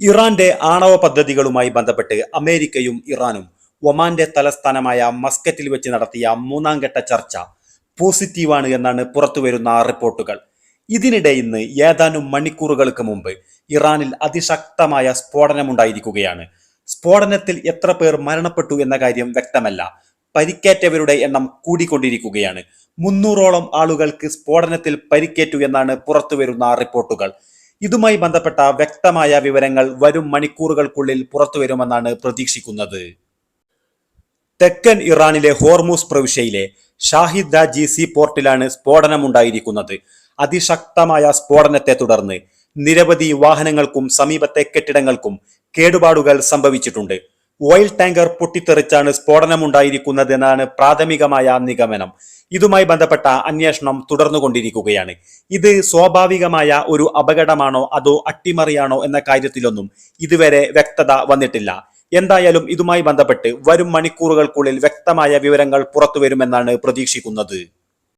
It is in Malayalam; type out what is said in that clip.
ഇറാന്റെ ആണവ പദ്ധതികളുമായി ബന്ധപ്പെട്ട് അമേരിക്കയും ഇറാനും ഒമാന്റെ തലസ്ഥാനമായ മസ്കറ്റിൽ വെച്ച് നടത്തിയ മൂന്നാം ഘട്ട ചർച്ച പോസിറ്റീവാണ് എന്നാണ് പുറത്തുവരുന്ന റിപ്പോർട്ടുകൾ. ഇതിനിടെ ഇന്ന് ഏതാനും മണിക്കൂറുകൾക്ക് മുമ്പ് ഇറാനിൽ അതിശക്തമായ സ്ഫോടനമുണ്ടായിരിക്കുകയാണ്. സ്ഫോടനത്തിൽ എത്ര പേർ മരണപ്പെട്ടു എന്ന കാര്യം വ്യക്തമല്ല. പരിക്കേറ്റവരുടെ എണ്ണം കൂടിക്കൊണ്ടിരിക്കുകയാണ്. മുന്നൂറോളം ആളുകൾക്ക് സ്ഫോടനത്തിൽ പരിക്കേറ്റു എന്നാണ് പുറത്തുവരുന്ന റിപ്പോർട്ടുകൾ. ഇതുമായി ബന്ധപ്പെട്ട വ്യക്തമായ വിവരങ്ങൾ വരും മണിക്കൂറുകൾക്കുള്ളിൽ പുറത്തുവരുമെന്നാണ് പ്രതീക്ഷിക്കുന്നത്. തെക്കൻ ഇറാനിലെ ഹോർമൂസ് പ്രവിശ്യയിലെ ഷാഹിദ് ജി സീ പോർട്ടിലാണ് സ്ഫോടനമുണ്ടായിരിക്കുന്നത്. അതിശക്തമായ സ്ഫോടനത്തെ തുടർന്ന് നിരവധി വാഹനങ്ങൾക്കും സമീപത്തെ കെട്ടിടങ്ങൾക്കും കേടുപാടുകൾ സംഭവിച്ചിട്ടുണ്ട്. ഓയിൽ ടാങ്കർ പൊട്ടിത്തെറിച്ചാണ് സ്ഫോടനമുണ്ടായിരിക്കുന്നതെന്നാണ് പ്രാഥമികമായ നിഗമനം. ഇതുമായി ബന്ധപ്പെട്ട അന്വേഷണം തുടർന്നുകൊണ്ടിരിക്കുകയാണ്. ഇത് സ്വാഭാവികമായ ഒരു അപകടമാണോ അതോ അട്ടിമറിയാണോ എന്ന കാര്യത്തിലൊന്നും ഇതുവരെ വ്യക്തത വന്നിട്ടില്ല. എന്തായാലും ഇതുമായി ബന്ധപ്പെട്ട് വരും മണിക്കൂറുകൾക്കുള്ളിൽ വ്യക്തമായ വിവരങ്ങൾ പുറത്തുവരുമെന്നാണ് പ്രതീക്ഷിക്കുന്നത്.